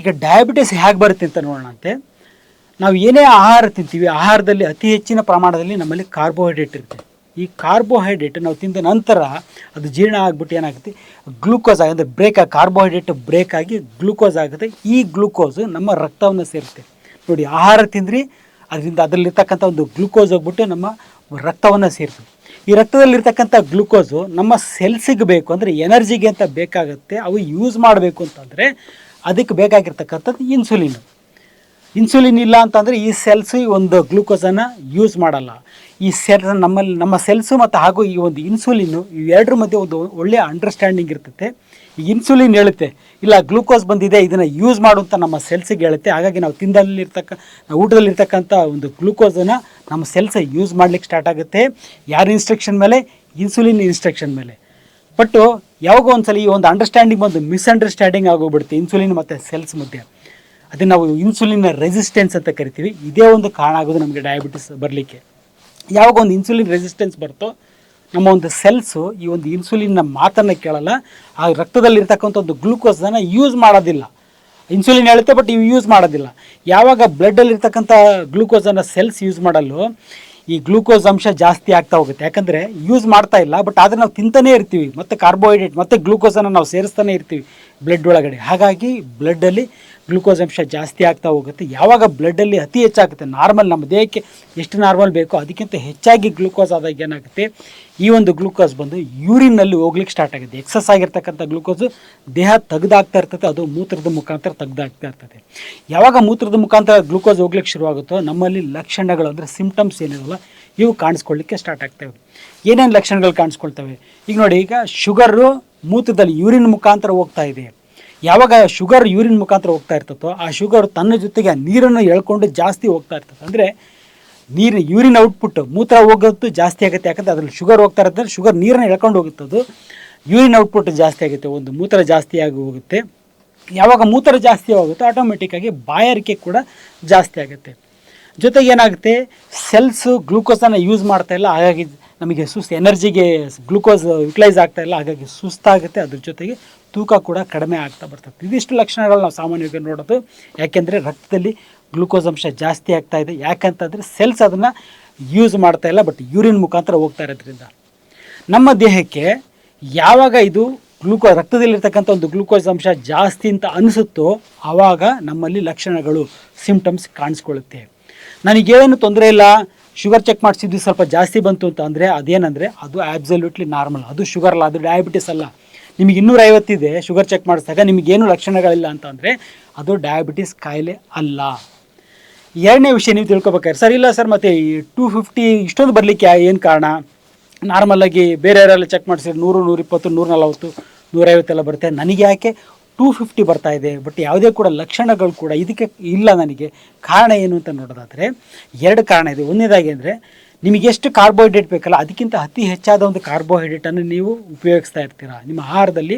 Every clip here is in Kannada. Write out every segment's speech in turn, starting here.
ಈಗ ಡಯಾಬಿಟಿಸ್ ಹೇಗೆ ಬರುತ್ತೆ ಅಂತ ನೋಡೋಣಂತೆ ನಾವು ಏನೇ ಆಹಾರ ತಿಂತೀವಿ, ಆಹಾರದಲ್ಲಿ ಅತಿ ಹೆಚ್ಚಿನ ಪ್ರಮಾಣದಲ್ಲಿ ನಮ್ಮಲ್ಲಿ ಕಾರ್ಬೋಹೈಡ್ರೇಟ್ ಇರುತ್ತೆ. ಈ ಕಾರ್ಬೋಹೈಡ್ರೇಟ್ ನಾವು ತಿಂದ ನಂತರ ಅದು ಜೀರ್ಣ ಆಗಿಬಿಟ್ಟು ಏನಾಗುತ್ತೆ? ಗ್ಲೂಕೋಸ್ ಆಗಿ ಬ್ರೇಕ್ ಆಗಿ ಕಾರ್ಬೋಹೈಡ್ರೇಟ್ ಬ್ರೇಕ್ ಆಗಿ ಗ್ಲೂಕೋಸ್ ಆಗುತ್ತೆ. ಈ ಗ್ಲೂಕೋಸ್ ನಮ್ಮ ರಕ್ತವನ್ನು ಸೇರುತ್ತೆ. ನೋಡಿ, ಆಹಾರ ತಿಂದ್ರಿ, ಅದರಿಂದ ಅದರಲ್ಲಿರ್ತಕ್ಕಂಥ ಒಂದು ಗ್ಲೂಕೋಸ್ ಹೋಗ್ಬಿಟ್ಟು ನಮ್ಮ ರಕ್ತವನ್ನು ಸೇರ್ತದೆ. ಈ ರಕ್ತದಲ್ಲಿರ್ತಕ್ಕಂಥ ಗ್ಲೂಕೋಸು ನಮ್ಮ ಸೆಲ್ಸಿಗೆ ಬೇಕು ಅಂದರೆ ಎನರ್ಜಿಗೆ ಅಂತ ಬೇಕಾಗುತ್ತೆ. ಅವು ಯೂಸ್ ಮಾಡಬೇಕು ಅಂತಂದರೆ ಅದಕ್ಕೆ ಬೇಕಾಗಿರ್ತಕ್ಕಂಥದ್ದು ಇನ್ಸುಲಿನ್ ಇನ್ಸುಲಿನ್ ಇಲ್ಲ ಅಂತಂದರೆ ಈ ಸೆಲ್ಸು ಈ ಒಂದು ಗ್ಲೂಕೋಸನ್ನು ಯೂಸ್ ಮಾಡಲ್ಲ. ಈ ಸೆಲ್ ನಮ್ಮಲ್ಲಿ, ನಮ್ಮ ಸೆಲ್ಸು ಮತ್ತು ಹಾಗೂ ಈ ಒಂದು ಇನ್ಸುಲಿನ್ನು ಎರಡರ ಮಧ್ಯೆ ಒಂದು ಒಳ್ಳೆಯ ಅಂಡರ್ಸ್ಟ್ಯಾಂಡಿಂಗ್ ಇರ್ತೈತೆ. ಈ ಇನ್ಸುಲಿನ್ ಹೇಳುತ್ತೆ, ಇಲ್ಲ ಗ್ಲೂಕೋಸ್ ಬಂದಿದೆ, ಇದನ್ನು ಯೂಸ್ ಮಾಡುವಂಥ ನಮ್ಮ ಸೆಲ್ಸಿಗೆ ಹೇಳುತ್ತೆ. ಹಾಗಾಗಿ ನಾವು ತಿಂದಲ್ಲಿರ್ತಕ್ಕ ಊಟದಲ್ಲಿರ್ತಕ್ಕಂಥ ಒಂದು ಗ್ಲೂಕೋಸನ್ನು ನಮ್ಮ ಸೆಲ್ಸ್ ಯೂಸ್ ಮಾಡ್ಲಿಕ್ಕೆ ಸ್ಟಾರ್ಟ್ ಆಗುತ್ತೆ. ಯಾರ ಇನ್ಸ್ಟ್ರಕ್ಷನ್ ಮೇಲೆ? ಇನ್ಸುಲಿನ್ ಇನ್ಸ್ಟ್ರಕ್ಷನ್ ಮೇಲೆ. ಬಟ್ಟು ಯಾವಾಗ ಒಂದ್ಸಲ ಈ ಒಂದು ಅಂಡರ್ಸ್ಟ್ಯಾಂಡಿಂಗ್ ಒಂದು ಮಿಸ್ಅಂಡರ್ಸ್ಟ್ಯಾಂಡಿಂಗ್ ಆಗೋಗ್ಬಿಡುತ್ತೆ ಇನ್ಸುಲಿನ್ ಮತ್ತು ಸೆಲ್ಸ್ ಮಧ್ಯೆ. ಅದನ್ನು ನಾವು ಇನ್ಸುಲಿನ್ ರೆಸಿಸ್ಟೆನ್ಸ್ ಅಂತ ಕರಿತೀವಿ. ಇದೇ ಒಂದು ಕಾರಣ ಆಗೋದು ನಮಗೆ ಡಯಾಬಿಟಿಸ್ ಬರಲಿಕ್ಕೆ. ಯಾವಾಗ ಒಂದು ಇನ್ಸುಲಿನ್ ರೆಸಿಸ್ಟೆನ್ಸ್ ಬರುತ್ತೋ ನಮ್ಮ ಒಂದು ಸೆಲ್ಸು ಈ ಒಂದು ಇನ್ಸುಲಿನ್ನ ಮಾತನ್ನು ಕೇಳಲ್ಲ. ಆ ರಕ್ತದಲ್ಲಿರ್ತಕ್ಕಂಥ ಒಂದು ಗ್ಲೂಕೋಸನ್ನು ಯೂಸ್ ಮಾಡೋದಿಲ್ಲ. ಇನ್ಸುಲಿನ್ ಹೇಳುತ್ತೆ ಬಟ್ ಇವು ಯೂಸ್ ಮಾಡೋದಿಲ್ಲ. ಯಾವಾಗ ಬ್ಲಡ್ಡಲ್ಲಿರ್ತಕ್ಕಂಥ ಗ್ಲೂಕೋಸನ್ನು ಸೆಲ್ಸ್ ಯೂಸ್ ಮಾಡಲು ಈ ಗ್ಲೂಕೋಸ್ ಅಂಶ ಜಾಸ್ತಿ ಆಗ್ತಾ ಹೋಗುತ್ತೆ. ಯಾಕಂದರೆ ಯೂಸ್ ಮಾಡ್ತಾ ಇಲ್ಲ ಬಟ್ ಆದರೆ ನಾವು ತಿಂತಾನೇ ಇರ್ತೀವಿ. ಮತ್ತು ಕಾರ್ಬೋಹೈಡ್ರೇಟ್ ಮತ್ತು ಗ್ಲೂಕೋಸನ್ನು ನಾವು ಸೇರಿಸ್ತಾನೆ ಇರ್ತೀವಿ ಬ್ಲಡ್ ಒಳಗಡೆ. ಹಾಗಾಗಿ ಬ್ಲಡ್ಡಲ್ಲಿ ಗ್ಲೂಕೋಸ್ ಅಂಶ ಜಾಸ್ತಿ ಆಗ್ತಾ ಹೋಗುತ್ತೆ. ಯಾವಾಗ ಬ್ಲಡ್ಡಲ್ಲಿ ಅತಿ ಹೆಚ್ಚಾಗುತ್ತೆ? ನಾರ್ಮಲ್ ನಮ್ಮ ದೇಹಕ್ಕೆ ಎಷ್ಟು ನಾರ್ಮಲ್ ಬೇಕೋ ಅದಕ್ಕಿಂತ ಹೆಚ್ಚಾಗಿ ಗ್ಲೂಕೋಸ್ ಆದಾಗ ಏನಾಗುತ್ತೆ? ಈ ಒಂದು ಗ್ಲೂಕೋಸ್ ಬಂದು ಯೂರಿನಲ್ಲಿ ಹೋಗ್ಲಿಕ್ಕೆ ಸ್ಟಾರ್ಟ್ ಆಗುತ್ತೆ. ಎಕ್ಸಸ್ ಆಗಿರ್ತಕ್ಕಂಥ ಗ್ಲೂಕೋಸು ದೇಹ ತೆಗೆದಾಗ್ತಾ ಇರ್ತದೆ, ಅದು ಮೂತ್ರದ ಮುಖಾಂತರ ತೆಗ್ದಾಗ್ತಾ ಇರ್ತದೆ. ಯಾವಾಗ ಮೂತ್ರದ ಮುಖಾಂತರ ಗ್ಲೂಕೋಸ್ ಹೋಗ್ಲಿಕ್ಕೆ ಶುರುವಾಗುತ್ತೋ, ನಮ್ಮಲ್ಲಿ ಲಕ್ಷಣಗಳು ಅಂದರೆ ಸಿಂಪ್ಟಮ್ಸ್ ಏನಿರಲ್ಲ ಇವು ಕಾಣಿಸ್ಕೊಳ್ಳಿಕ್ಕೆ ಸ್ಟಾರ್ಟ್ ಆಗ್ತವೆ. ಏನೇನು ಲಕ್ಷಣಗಳು ಕಾಣಿಸ್ಕೊಳ್ತವೆ? ಈಗ ನೋಡಿ, ಈಗ ಶುಗರು ಮೂತ್ರದಲ್ಲಿ ಯೂರಿನ್ ಮುಖಾಂತರ ಹೋಗ್ತಾ ಇದೆ. ಯಾವಾಗ ಶುಗರ್ ಯೂರಿನ್ ಮುಖಾಂತರ ಹೋಗ್ತಾ ಇರ್ತದೋ ಆ ಶುಗರ್ ತನ್ನ ಜೊತೆಗೆ ನೀರನ್ನು ಎಳ್ಕೊಂಡು ಜಾಸ್ತಿ ಹೋಗ್ತಾ ಇರ್ತದೆ. ಅಂದರೆ ನೀರು ಯೂರಿನ್ ಔಟ್ಪುಟ್ ಮೂತ್ರ ಹೋಗೋದು ಜಾಸ್ತಿ ಆಗುತ್ತೆ. ಯಾಕಂದರೆ ಅದ್ರಲ್ಲಿ ಶುಗರ್ ಹೋಗ್ತಾ ಇರ್ತದೆ ಶುಗರ್ ನೀರನ್ನು ಎಳ್ಕೊಂಡು ಹೋಗುತ್ತದು ಯೂರಿನ್ ಔಟ್ಪುಟ್ ಜಾಸ್ತಿ ಆಗುತ್ತೆ, ಒಂದು ಮೂತ್ರ ಜಾಸ್ತಿ ಆಗಿ ಹೋಗುತ್ತೆ. ಯಾವಾಗ ಮೂತ್ರ ಜಾಸ್ತಿ ಆಗುತ್ತೋ ಆಟೋಮೆಟಿಕ್ಕಾಗಿ ಬಾಯಾರಿಕೆ ಕೂಡ ಜಾಸ್ತಿ ಆಗುತ್ತೆ. ಜೊತೆಗೆ ಏನಾಗುತ್ತೆ? ಸೆಲ್ಸು ಗ್ಲೂಕೋಸನ್ನು ಯೂಸ್ ಮಾಡ್ತಾ ಇಲ್ಲ, ಹಾಗಾಗಿ ನಮಗೆ ಸುಸ್ತು ಎನರ್ಜಿಗೆ ಗ್ಲೂಕೋಸ್ ಯುಟಿಲೈಸ್ ಆಗ್ತಾ ಇಲ್ಲ, ಹಾಗಾಗಿ ಸುಸ್ತಾಗುತ್ತೆ, ಅದ್ರ ಜೊತೆಗೆ ತೂಕ ಕೂಡ ಕಡಿಮೆ ಆಗ್ತಾ ಬರ್ತದೆ. ಇದಿಷ್ಟು ಲಕ್ಷಣಗಳು ನಾವು ಸಾಮಾನ್ಯವಾಗಿ ನೋಡೋದು. ಯಾಕೆಂದರೆ ರಕ್ತದಲ್ಲಿ ಗ್ಲೂಕೋಸ್ ಅಂಶ ಜಾಸ್ತಿ ಆಗ್ತಾ ಇದೆ. ಯಾಕಂತಂದರೆ ಸೆಲ್ಸ್ ಅದನ್ನು ಯೂಸ್ ಮಾಡ್ತಾ ಇಲ್ಲ ಬಟ್ ಯೂರಿನ್ ಮುಖಾಂತರ ಹೋಗ್ತಾ ಇರೋದ್ರಿಂದ. ನಮ್ಮ ದೇಹಕ್ಕೆ ಯಾವಾಗ ಇದು ಗ್ಲೂಕೋ ರಕ್ತದಲ್ಲಿರ್ತಕ್ಕಂಥ ಒಂದು ಗ್ಲೂಕೋಸ್ ಅಂಶ ಜಾಸ್ತಿ ಅಂತ ಅನಿಸುತ್ತೋ, ಆವಾಗ ನಮ್ಮಲ್ಲಿ ಲಕ್ಷಣಗಳು ಸಿಂಪ್ಟಮ್ಸ್ ಕಾಣಿಸ್ಕೊಳ್ಳುತ್ತೆ. ನನಗೇನು ತೊಂದರೆ ಇಲ್ಲ. ಶುಗರ್ ಚೆಕ್ ಮಾಡಿಸಿದ್ವಿ ಸ್ವಲ್ಪ ಜಾಸ್ತಿ ಬಂತು ಅಂತ ಅಂದರೆ ಅದೇನಂದರೆ ಅದು ಆಬ್ಸಲ್ಯೂಟ್ಲಿ ನಾರ್ಮಲ್ ಅದು ಶುಗರ್ ಅಲ್ಲ, ಅದು ಡಯಾಬಿಟಿಸ್ ಅಲ್ಲ. ನಿಮಗೆ ಇನ್ನೂರ ಐವತ್ತಿದೆ ಶುಗರ್ ಚೆಕ್ ಮಾಡಿಸಿದಾಗ ನಿಮಗೇನು ಲಕ್ಷಣಗಳಿಲ್ಲ ಅಂತ ಅಂದರೆ ಅದು ಡಯಾಬಿಟಿಸ್ ಕಾಯಿಲೆ ಅಲ್ಲ. ಎರಡನೇ ವಿಷಯ ನೀವು ತಿಳ್ಕೊಬೇಕಾದ್ರೆ, ಸರ್ ಇಲ್ಲ ಸರ್, ಮತ್ತು ಈ ಟೂ ಫಿಫ್ಟಿ ಇಷ್ಟೊಂದು ಬರಲಿಕ್ಕೆ ಏನು ಕಾರಣ? ನಾರ್ಮಲಾಗಿ ಬೇರೆ ಯಾರೆಲ್ಲ ಚೆಕ್ ಮಾಡಿಸಿದ್ರೆ ನೂರು, ನೂರಿಪ್ಪತ್ತು ನೂರ ನಲವತ್ತು ನೂರೈವತ್ತೆಲ್ಲ ಬರುತ್ತೆ. ನನಗೆ ಯಾಕೆ ಟೂ ಫಿಫ್ಟಿ ಬರ್ತಾ ಇದೆ ಬಟ್ ಯಾವುದೇ ಕೂಡ ಲಕ್ಷಣಗಳು ಕೂಡ ಇದಕ್ಕೆ ಇಲ್ಲ ನನಗೆ. ಕಾರಣ ಏನು ಅಂತ ನೋಡೋದಾದರೆ, ಎರಡು ಕಾರಣ ಇದೆ. ಒಂದನೇದಾಗಿ ಅಂದರೆ, ನಿಮಗೆ ಎಷ್ಟು ಕಾರ್ಬೋಹೈಡ್ರೇಟ್ ಬೇಕಲ್ಲ, ಅದಕ್ಕಿಂತ ಅತಿ ಹೆಚ್ಚಾದ ಒಂದು ಕಾರ್ಬೋಹೈಡ್ರೇಟನ್ನು ನೀವು ಉಪಯೋಗಿಸ್ತಾ ಇರ್ತೀರಾ? ನಿಮ್ಮ ಆಹಾರದಲ್ಲಿ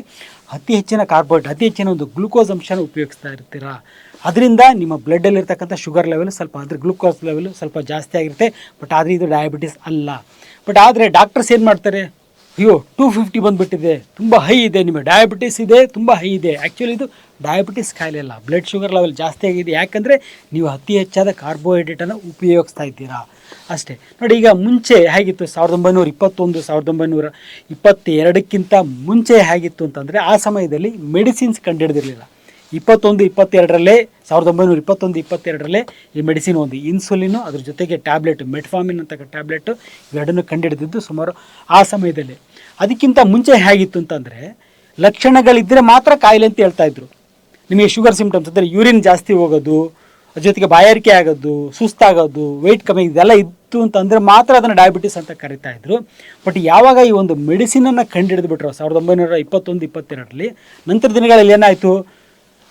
ಅತಿ ಹೆಚ್ಚಿನ ಕಾರ್ಬೋಹೈಡ್ರೇಟ್ ಅತಿ ಹೆಚ್ಚಿನ ಒಂದು ಗ್ಲುಕೋಸ್ ಅಂಶನ ಉಪಯೋಗಿಸ್ತಾ ಇರ್ತೀರಾ? ಅದರಿಂದ ನಿಮ್ಮ ಬ್ಲಡ್ಡಲ್ಲಿರ್ತಕ್ಕಂಥ ಶುಗರ್ ಲೆವೆಲ್ ಸ್ವಲ್ಪ ಅಂದರೆ ಗ್ಲುಕೋಸ್ ಲೆವೆಲ್ ಸ್ವಲ್ಪ ಜಾಸ್ತಿ ಆಗಿರುತ್ತೆ ಬಟ್ ಆದರೆ ಇದು ಡಯಾಬಿಟಿಸ್ ಅಲ್ಲ. ಬಟ್ ಆದರೆ ಡಾಕ್ಟರ್ಸ್ ಏನು ಮಾಡ್ತಾರೆ? ಅಯ್ಯೋ ಟೂ ಫಿಫ್ಟಿ ಬಂದುಬಿಟ್ಟಿದೆ. ತುಂಬ ಹೈ ಇದೆ ನಿಮಗೆ. ಡಯಾಬಿಟಿಸ್ ಇದೆ, ತುಂಬ ಹೈ ಇದೆ. ಆ್ಯಕ್ಚುಲಿ ಇದು ಡಯಾಬಿಟಿಸ್ ಕಾಯಿಲೆ ಅಲ್ಲ. ಬ್ಲಡ್ ಶುಗರ್ ಲೆವೆಲ್ ಜಾಸ್ತಿ ಆಗಿದೆ. ಯಾಕಂದರೆ ನೀವು ಅತಿ ಹೆಚ್ಚಾದ ಕಾರ್ಬೋಹೈಡ್ರೇಟನ್ನು ಉಪಯೋಗಿಸ್ತಾ ಇದ್ದೀರಾ. ಅಷ್ಟೇ. ನೋಡಿ, ಈಗ ಮುಂಚೆ ಹೇಗಿತ್ತು? ಸಾವಿರದ ಒಂಬೈನೂರ ಇಪ್ಪತ್ತೊಂದು, ಸಾವಿರದ ಒಂಬೈನೂರ ಇಪ್ಪತ್ತೆರಡಕ್ಕಿಂತ ಮುಂಚೆ ಹೇಗಿತ್ತು ಅಂತಂದರೆ ಆ ಸಮಯದಲ್ಲಿ ಮೆಡಿಸಿನ್ಸ್ ಕಂಡುಹಿಡಿದಿರಲಿಲ್ಲ. ಇಪ್ಪತ್ತೊಂದು, ಇಪ್ಪತ್ತೆರಡರಲ್ಲೇ, ಸಾವಿರದ ಒಂಬೈನೂರ ಇಪ್ಪತ್ತೊಂದು, ಇಪ್ಪತ್ತೆರಡರಲ್ಲೇ ಈ ಮೆಡಿಸಿನ್ ಒಂದು ಇನ್ಸುಲಿನು, ಅದ್ರ ಜೊತೆಗೆ ಟ್ಯಾಬ್ಲೆಟ್ ಮೆಟ್ಫಾಮಿನ್ ಅಂತಕ್ಕ ಟ್ಯಾಬ್ಲೆಟ್ ಇವೆರಡನ್ನು ಕಂಡುಹಿಡಿದಿದ್ದು ಸುಮಾರು ಆ ಸಮಯದಲ್ಲಿ. ಅದಕ್ಕಿಂತ ಮುಂಚೆ ಹೇಗಿತ್ತು ಅಂತಂದರೆ ಲಕ್ಷಣಗಳಿದ್ದರೆ ಮಾತ್ರ ಕಾಯಿಲೆ ಅಂತ ಹೇಳ್ತಾ ಇದ್ರು. ನಿಮಗೆ ಶುಗರ್ ಸಿಂಪ್ಟಮ್ಸ್ ಅಂದರೆ ಯೂರಿನ್ ಜಾಸ್ತಿ ಹೋಗೋದು, ಅದ್ರ ಜೊತೆಗೆ ಬಾಯಾರಿಕೆ ಆಗೋದು, ಸುಸ್ತಾಗೋದು ವೆಯ್ಟ್ ಕಮ್ಮಿ, ಇದೆಲ್ಲ ಇತ್ತು ಅಂತಂದರೆ ಮಾತ್ರ ಅದನ್ನು ಡಯಾಬಿಟಿಸ್ ಅಂತ ಕರಿತಾ ಇದ್ರು. ಬಟ್ ಯಾವಾಗ ಈ ಒಂದು ಮೆಡಿಸಿನನ್ನು ಕಂಡುಹಿಡಿದು ಬಿಟ್ರು ಸಾವಿರದ ಒಂಬೈನೂರ ಇಪ್ಪತ್ತೊಂದು, ಇಪ್ಪತ್ತೆರಡರಲ್ಲಿ ನಂತರ ದಿನಗಳಲ್ಲಿ ಏನಾಯಿತು?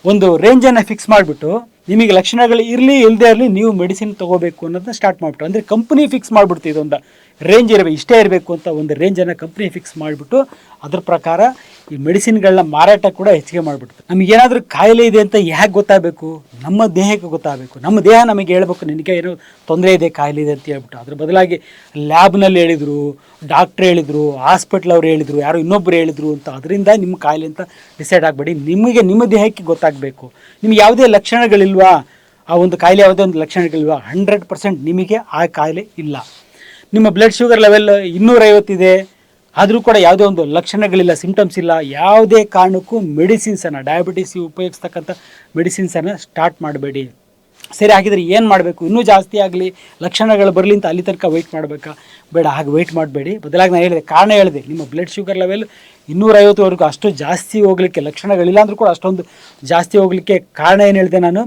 ಒಂದು ರೇಂಜನ್ನು ಫಿಕ್ಸ್ ಮಾಡಿಬಿಟ್ಟು ನಿಮಗೆ ಲಕ್ಷಣಗಳು ಇರಲಿ ಇಲ್ಲದೆ ಇರಲಿ ನೀವು ಮೆಡಿಸಿನ್ ತೊಗೋಬೇಕು ಅನ್ನೋದನ್ನ ಸ್ಟಾರ್ಟ್ ಮಾಡಿಬಿಟ್ಟು, ಅಂದರೆ ಕಂಪ್ನಿ ಫಿಕ್ಸ್ ಮಾಡಿಬಿಡ್ತು ಇದೊಂದು ರೇಂಜ್ ಇರಬೇಕು, ಇಷ್ಟೇ ಇರಬೇಕು ಅಂತ ಒಂದು ರೇಂಜನ್ನು ಕಂಪ್ನಿ ಫಿಕ್ಸ್ ಮಾಡಿಬಿಟ್ಟು, ಅದ್ರ ಪ್ರಕಾರ ಈ ಮೆಡಿಸಿನ್ಗಳನ್ನ ಮಾರಾಟ ಕೂಡ ಹೆಚ್ಚಿಗೆ ಮಾಡಿಬಿಡ್ತು. ನಮಗೇನಾದರೂ ಕಾಯಿಲೆ ಇದೆ ಅಂತ ಯಾಕೆ ಗೊತ್ತಾಗಬೇಕು? ನಮ್ಮ ದೇಹಕ್ಕೆ ಗೊತ್ತಾಗಬೇಕು. ನಮ್ಮ ದೇಹ ನಮಗೆ ಹೇಳ್ಬೇಕು, ನಿನಗೆ ಏನೋ ತೊಂದರೆ ಇದೆ, ಕಾಯಿಲೆ ಇದೆ ಅಂತ ಹೇಳ್ಬಿಟ್ಟು. ಅದ್ರ ಬದಲಾಗಿ ಲ್ಯಾಬ್ನಲ್ಲಿ ಹೇಳಿದರು ಡಾಕ್ಟ್ರ್ ಹೇಳಿದರು ಹಾಸ್ಪಿಟ್ಲ್ ಅವ್ರು ಹೇಳಿದರು, ಯಾರೋ ಇನ್ನೊಬ್ರು ಹೇಳಿದರು ಅಂತ, ಅದರಿಂದ ನಿಮ್ಮ ಕಾಯಿಲೆ ಅಂತ ಡಿಸೈಡ್ ಆಗಬೇಡಿ. ನಿಮಗೆ ನಿಮ್ಮ ದೇಹಕ್ಕೆ ಗೊತ್ತಾಗಬೇಕು. ನಿಮ್ಗೆ ಯಾವುದೇ ಲಕ್ಷಣಗಳಿಲ್ವಾ ಆ ಒಂದು ಕಾಯಿಲೆ ಯಾವುದೇ ಒಂದು ಲಕ್ಷಣಗಳಿಲ್ವಾ ಹಂಡ್ರೆಡ್ ಪರ್ಸೆಂಟ್ ನಿಮಗೆ ಆ ಕಾಯಿಲೆ ಇಲ್ಲ. ನಿಮ್ಮ ಬ್ಲಡ್ ಶುಗರ್ ಲೆವೆಲ್ ಇನ್ನೂರೈವತ್ತಿದೆ ಆದರೂ ಕೂಡ ಯಾವುದೇ ಒಂದು ಲಕ್ಷಣಗಳಿಲ್ಲ ಸಿಂಟಮ್ಸ್ ಇಲ್ಲ. ಯಾವುದೇ ಕಾರಣಕ್ಕೂ ಮೆಡಿಸಿನ್ಸನ್ನು ಡಯಾಬಿಟಿಸ್ ಉಪಯೋಗಿಸ್ತಕ್ಕಂಥ ಮೆಡಿಸಿನ್ಸನ್ನು ಸ್ಟಾರ್ಟ್ ಮಾಡಬೇಡಿ. ಸರಿ, ಹಾಗಿದ್ರೆ ಏನು ಮಾಡಬೇಕು? ಇನ್ನೂ ಜಾಸ್ತಿ ಆಗಲಿ, ಲಕ್ಷಣಗಳು ಬರಲಿ ಅಂತ ಅಲ್ಲಿ ತನಕ ವೆಯ್ಟ್ ಮಾಡಬೇಕಾ? ಬೇಡ, ಹಾಗೆ ವೆಯ್ಟ್ ಮಾಡಬೇಡಿ. ಬದಲಾಗಿ ನಾನು ಹೇಳಿದೆ, ಕಾರಣ ಹೇಳಿದೆ, ನಿಮ್ಮ ಬ್ಲಡ್ ಶುಗರ್ ಲೆವೆಲ್ ಇನ್ನೂರೈವತ್ತುವರೆಗೂ ಅಷ್ಟು ಜಾಸ್ತಿ ಹೋಗಲಿಕ್ಕೆ ಲಕ್ಷಣಗಳಿಲ್ಲ ಅಂದರೂ ಕೂಡ ಅಷ್ಟೊಂದು ಜಾಸ್ತಿ ಹೋಗಲಿಕ್ಕೆ ಕಾರಣ ಏನು ಹೇಳಿದೆ ನಾನು?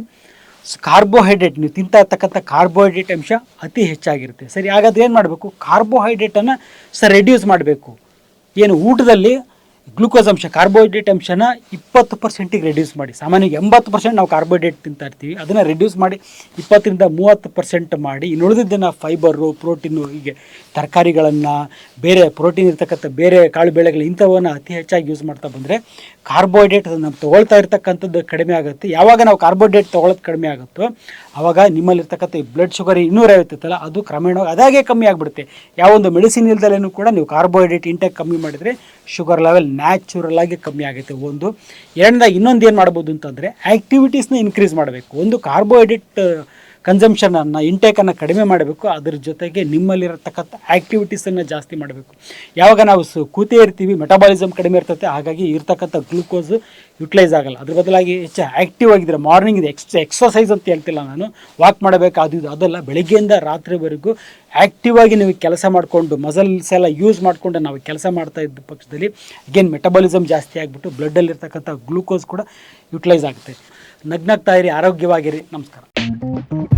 ಕಾರ್ಬೋಹೈಡ್ರೇಟ್, ನೀವು ತಿಂತಾ ಇರ್ತಕ್ಕಂಥ ಕಾರ್ಬೋಹೈಡ್ರೇಟ್ ಅಂಶ ಅತಿ ಹೆಚ್ಚಾಗಿರುತ್ತೆ. ಸರಿ, ಹಾಗಾದ್ರೆ ಏನು ಮಾಡಬೇಕು? ಕಾರ್ಬೋಹೈಡ್ರೇಟನ್ನು ಸರ್ ರೆಡ್ಯೂಸ್ ಮಾಡಬೇಕು. ಏನು ಊಟದಲ್ಲಿ ಗ್ಲೂಕೋಸ್ ಅಂಶ ಕಾರ್ಬೋಹೈಡ್ರೇಟ್ ಅಂಶನ ಇಪ್ಪತ್ತು ಪರ್ಸೆಂಟಿಗೆ ರೆಡ್ಯೂಸ್ ಮಾಡಿ. ಸಾಮಾನ್ಯವಾಗಿ ಎಂಬತ್ತು ಪರ್ಸೆಂಟ್ ನಾವು ಕಾರ್ಬೋಹೈಡ್ರೇಟ್ ತಿಂತಾ ಇರ್ತೀವಿ. ಅದನ್ನು ರೆಡ್ಯೂಸ್ ಮಾಡಿ ಇಪ್ಪತ್ತರಿಂದ ಮೂವತ್ತು ಪರ್ಸೆಂಟ್ ಮಾಡಿ. ಇನ್ನು ಉಳಿದಿದ್ದನ್ನು ಫೈಬರು ಪ್ರೋಟೀನು ಹೀಗೆ ತರಕಾರಿಗಳನ್ನು, ಬೇರೆ ಪ್ರೋಟೀನ್ ಇರ್ತಕ್ಕಂಥ ಬೇರೆ ಕಾಳು ಬೆಳೆಗಳು ಇಂಥವನ್ನು ಅತಿ ಹೆಚ್ಚಾಗಿ ಯೂಸ್ ಮಾಡ್ತಾ ಬಂದರೆ ಕಾರ್ಬೋಹೈಡ್ರೇಟ್ ನಾವು ತೊಗೊಳ್ತಾ ಇರ್ತಕ್ಕಂಥದ್ದು ಕಡಿಮೆ ಆಗುತ್ತೆ. ಯಾವಾಗ ನಾವು ಕಾರ್ಬೋಹೈಡ್ರೇಟ್ ತೊಗೊಳೋದು ಕಡಿಮೆ ಆಗುತ್ತೋ ಆವಾಗ ನಿಮ್ಮಲ್ಲಿರ್ತಕ್ಕಂಥ ಬ್ಲಡ್ ಶುಗರ್ ಇನ್ನೂರೈವತ್ತಲ್ಲ ಅದು ಕ್ರಮೇಣವಾಗಿ ಅದಾಗೆ ಕಮ್ಮಿ ಆಗಿಬಿಡುತ್ತೆ. ಯಾವೊಂದು ಮೆಡಿಸಿನ್ ಇಲ್ದಲೇನು ಕೂಡ ನೀವು ಕಾರ್ಬೋಹೈಡ್ರೇಟ್ ಇಂಟೇಕ್ ಕಮ್ಮಿ ಮಾಡಿದರೆ ಶುಗರ್ ಲೆವೆಲ್ ನ್ಯಾಚುರಲ್ ಆಗಿ ಕಮ್ಮಿ ಆಗುತ್ತೆ. ಒಂದು, ಎರಡನೇದಾಗಿ ಇನ್ನೊಂದು ಏನು ಮಾಡ್ಬೋದು ಅಂತಂದರೆ ಆ್ಯಕ್ಟಿವಿಟೀಸ್ನ ಇನ್ಕ್ರೀಸ್ ಮಾಡಬೇಕು. ಒಂದು ಕಾರ್ಬೋಹೈಡ್ರೇಟ್ ಕನ್ಸಂಪ್ಷನನ್ನು ಇಂಟೇಕನ್ನು ಕಡಿಮೆ ಮಾಡಬೇಕು. ಅದ್ರ ಜೊತೆಗೆ ನಿಮ್ಮಲ್ಲಿರತಕ್ಕಂಥ ಆ್ಯಕ್ಟಿವಿಟೀಸನ್ನು ಜಾಸ್ತಿ ಮಾಡಬೇಕು. ಯಾವಾಗ ನಾವು ಸು, ಕೂತೇ ಇರ್ತೀವಿ ಮೆಟಬಾಲಿಸಮ್ ಕಡಿಮೆ ಇರ್ತೈತೆ, ಹಾಗಾಗಿ ಇರ್ತಕ್ಕಂಥ ಗ್ಲೂಕೋಸ್ ಯುಟಿಲೈಸ್ ಆಗಲ್ಲ. ಅದ್ರ ಬದಲಾಗಿ ಹೆಚ್ಚು ಆ್ಯಕ್ಟಿವ್ ಆಗಿದ್ರೆ ಮಾರ್ನಿಂಗ್ ಇದೆ ಎಕ್ಸ್ ಎಕ್ಸಸೈಸ್ ಅಂತ ಹೇಳ್ತಿಲ್ಲ ನಾನು. ವಾಕ್ ಮಾಡಬೇಕು, ಅದು ಇದು, ಅದಲ್ಲ. ಬೆಳಗ್ಗೆಯಿಂದ ರಾತ್ರಿವರೆಗೂ ಆ್ಯಕ್ಟಿವ್ ಆಗಿ ನೀವು ಕೆಲಸ ಮಾಡಿಕೊಂಡು ಮಸಲ್ಸ್ ಎಲ್ಲ ಯೂಸ್ ಮಾಡಿಕೊಂಡು ನಾವು ಕೆಲಸ ಮಾಡ್ತಾ ಇದ್ದ ಪಕ್ಷದಲ್ಲಿ ಅಗೇನ್ ಮೆಟಬಾಲಿಸಮ್ ಜಾಸ್ತಿ ಆಗಿಬಿಟ್ಟು ಬ್ಲಡ್ಡಲ್ಲಿರ್ತಕ್ಕಂಥ ಗ್ಲೂಕೋಸ್ ಕೂಡ ಯುಟಿಲೈಸ್ ಆಗುತ್ತೆ. ನಗ್ನಗ್ತಾ ಇರಿ, ಆರೋಗ್ಯವಾಗಿರಿ. ನಮಸ್ಕಾರ.